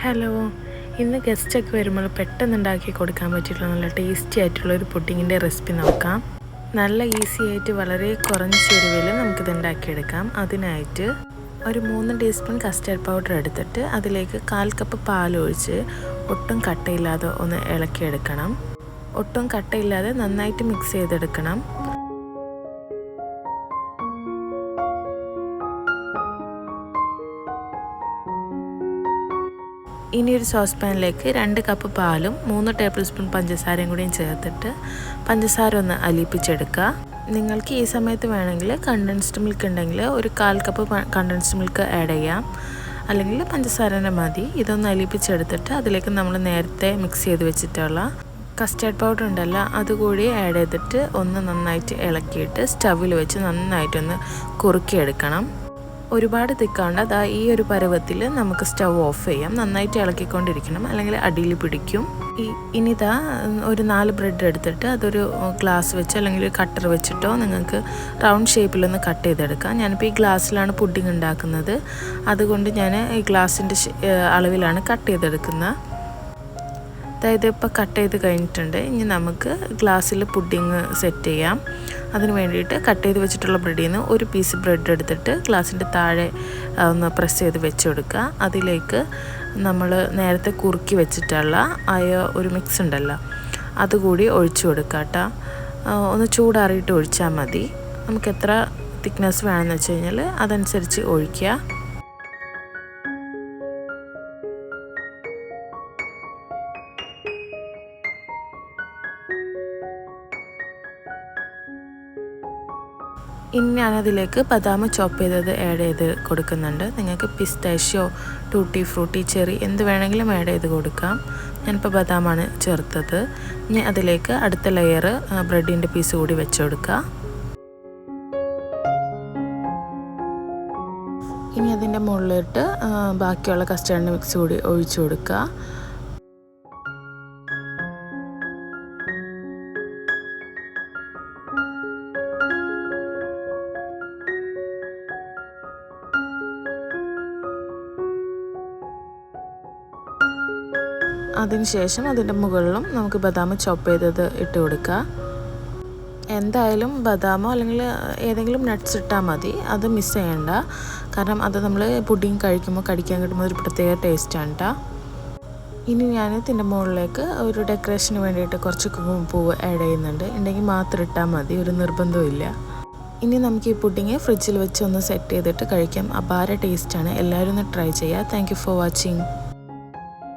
Hello ഇന്ന് ഗസ്റ്റൊക്കെ വരുമ്പോൾ പെട്ടെന്ന് ഉണ്ടാക്കി കൊടുക്കാൻ പറ്റിയിട്ടുള്ള നല്ല ടേസ്റ്റി ആയിട്ടുള്ള ഒരു പുഡിങ്ങിന്റെ റെസിപ്പി നോക്കാം. നല്ല ഈസി ആയിട്ട് വളരെ കുറഞ്ഞ ചേരുവയിൽ നമുക്കിത് ഉണ്ടാക്കിയെടുക്കാം. അതിനായിട്ട് ഒരു മൂന്ന് ടീസ്പൂൺ കസ്റ്റർഡ് പൗഡർ എടുത്തിട്ട് അതിലേക്ക് കാൽ കപ്പ് പാൽ ഒഴിച്ച് ഒട്ടും കട്ടയില്ലാതെ ഒന്ന് ഇളക്കിയെടുക്കണം. ഒട്ടും കട്ടയില്ലാതെ നന്നായിട്ട് മിക്സ് ചെയ്തെടുക്കണം. ഇനി ഒരു സോസ് പാനിലേക്ക് രണ്ട് കപ്പ് പാലും മൂന്ന് ടേബിൾ സ്പൂൺ പഞ്ചസാരയും കൂടിയും ചേർത്തിട്ട് പഞ്ചസാര ഒന്ന് അലിയിപ്പിച്ചെടുക്കുക. നിങ്ങൾക്ക് ഈ സമയത്ത് വേണമെങ്കിൽ കണ്ടൻസ്ഡ് മിൽക്ക് ഉണ്ടെങ്കിൽ ഒരു കാൽ കപ്പ് കണ്ടൻസ്ഡ് മിൽക്ക് ആഡ് ചെയ്യാം. അല്ലെങ്കിൽ പഞ്ചസാരനെ മതി. ഇതൊന്ന് അലിയിപ്പിച്ചെടുത്തിട്ട് അതിലേക്ക് നമ്മൾ നേരത്തെ മിക്സ് ചെയ്ത് വെച്ചിട്ടുള്ള കസ്റ്റേർഡ് പൗഡർ ഉണ്ടല്ലോ അതുകൂടി ആഡ് ചെയ്തിട്ട് ഒന്ന് നന്നായിട്ട് ഇളക്കിയിട്ട് സ്റ്റവിൽ വെച്ച് നന്നായിട്ടൊന്ന് കുറുക്കിയെടുക്കണം. ഒരുപാട് തിക്കാണ്ട് അതാ ഈ ഒരു പരുവത്തിൽ നമുക്ക് സ്റ്റൗ ഓഫ് ചെയ്യാം. നന്നായിട്ട് ഇളക്കിക്കൊണ്ടിരിക്കണം. അല്ലെങ്കിൽ അടിയിൽ പിടിക്കും. ഈ ഇനിതാ ഒരു നാല് ബ്രെഡ് എടുത്തിട്ട് അതൊരു ഗ്ലാസ് വെച്ച് അല്ലെങ്കിൽ ഒരു കട്ടർ വെച്ചിട്ടോ നിങ്ങൾക്ക് റൗണ്ട് ഷേപ്പിലൊന്ന് കട്ട് ചെയ്തെടുക്കാം. ഞാനിപ്പോൾ ഈ ഗ്ലാസ്സിലാണ് പുഡിംഗ് ഉണ്ടാക്കുന്നത്. അതുകൊണ്ട് ഞാൻ ഈ ഗ്ലാസിന്റെ അളവിലാണ് കട്ട് ചെയ്തെടുക്കുന്നത്. അതായത് ഇപ്പോൾ കട്ട് ചെയ്ത് കഴിഞ്ഞിട്ടുണ്ട്. ഇനി നമുക്ക് ഗ്ലാസ്സിൽ പുഡിങ് സെറ്റ് ചെയ്യാം. അതിന് വേണ്ടിയിട്ട് കട്ട് ചെയ്ത് വെച്ചിട്ടുള്ള ബ്രെഡിൽ നിന്ന് ഒരു പീസ് ബ്രെഡ് എടുത്തിട്ട് ഗ്ലാസിന്റെ താഴെ ഒന്ന് പ്രസ് ചെയ്ത് വെച്ച് കൊടുക്കുക അതിലേക്ക് നമ്മൾ നേരത്തെ കുറുക്കി വെച്ചിട്ടുള്ള ആയ ഒരു മിക്സ് ഉണ്ടല്ലോ അതുകൂടി ഒഴിച്ചു കൊടുക്കുക കേട്ടോ. ഒന്ന് ചൂടാറിയിട്ട് ഒഴിച്ചാൽ മതി. നമുക്ക് എത്ര തിക്നെസ് വേണമെന്ന് വെച്ച് കഴിഞ്ഞാൽ അതനുസരിച്ച് ഒഴിക്കുക. ഇനി ഞാനതിലേക്ക് ബദാം ചോപ്പ് ചെയ്തത് ആഡ് ചെയ്ത് കൊടുക്കുന്നുണ്ട്. നിങ്ങൾക്ക് പിസ്താഷ്യോ ടൂട്ടി ഫ്രൂട്ടി ചെറി എന്ത് വേണമെങ്കിലും ആഡ് ചെയ്ത് കൊടുക്കാം. ഞാനിപ്പോൾ ബദാമാണ് ചേർത്തത്. ഇനി അതിലേക്ക് അടുത്ത ലെയർ ബ്രെഡിന്റെ പീസ് കൂടി വെച്ച് കൊടുക്കുക ഇനി അതിന്റെ മുകളിലിട്ട് ബാക്കിയുള്ള കസ്റ്റാർഡ് മിക്സ് കൂടി ഒഴിച്ചു കൊടുക്കുക അതിനുശേഷം അതിന്റെ മുകളിലും നമുക്ക് ബദാം ചോപ്പ് ചെയ്തത് ഇട്ട് കൊടുക്കുക. എന്തായാലും ബദാമോ അല്ലെങ്കിൽ ഏതെങ്കിലും നട്ട്സ് ഇട്ടാൽ മതി. അത് മിസ് ചെയ്യണ്ട. കാരണം അത് നമ്മൾ പുഡിങ് കഴിക്കുമ്പോൾ കടിക്കാൻ കിട്ടുമ്പോൾ ഒരു പ്രത്യേക ടേസ്റ്റാണ് കേട്ടോ ഇനി ഞാൻ ഇതിന്റെ മുകളിലേക്ക് ഒരു ഡെക്കറേഷന് വേണ്ടിയിട്ട് കുറച്ച് പൂവ് ആഡ് ചെയ്യുന്നുണ്ട്. ഉണ്ടെങ്കിൽ മാത്രം ഇട്ടാൽ മതി. ഒരു നിർബന്ധമില്ല ഇനി നമുക്ക് ഈ പുഡിങ് ഫ്രിഡ്ജിൽ വെച്ച് ഒന്ന് സെറ്റ് ചെയ്തിട്ട് കഴിക്കാം. അപാര ടേസ്റ്റാണ് എല്ലാവരും ഒന്ന് ട്രൈ ചെയ്യുക. Thank for watching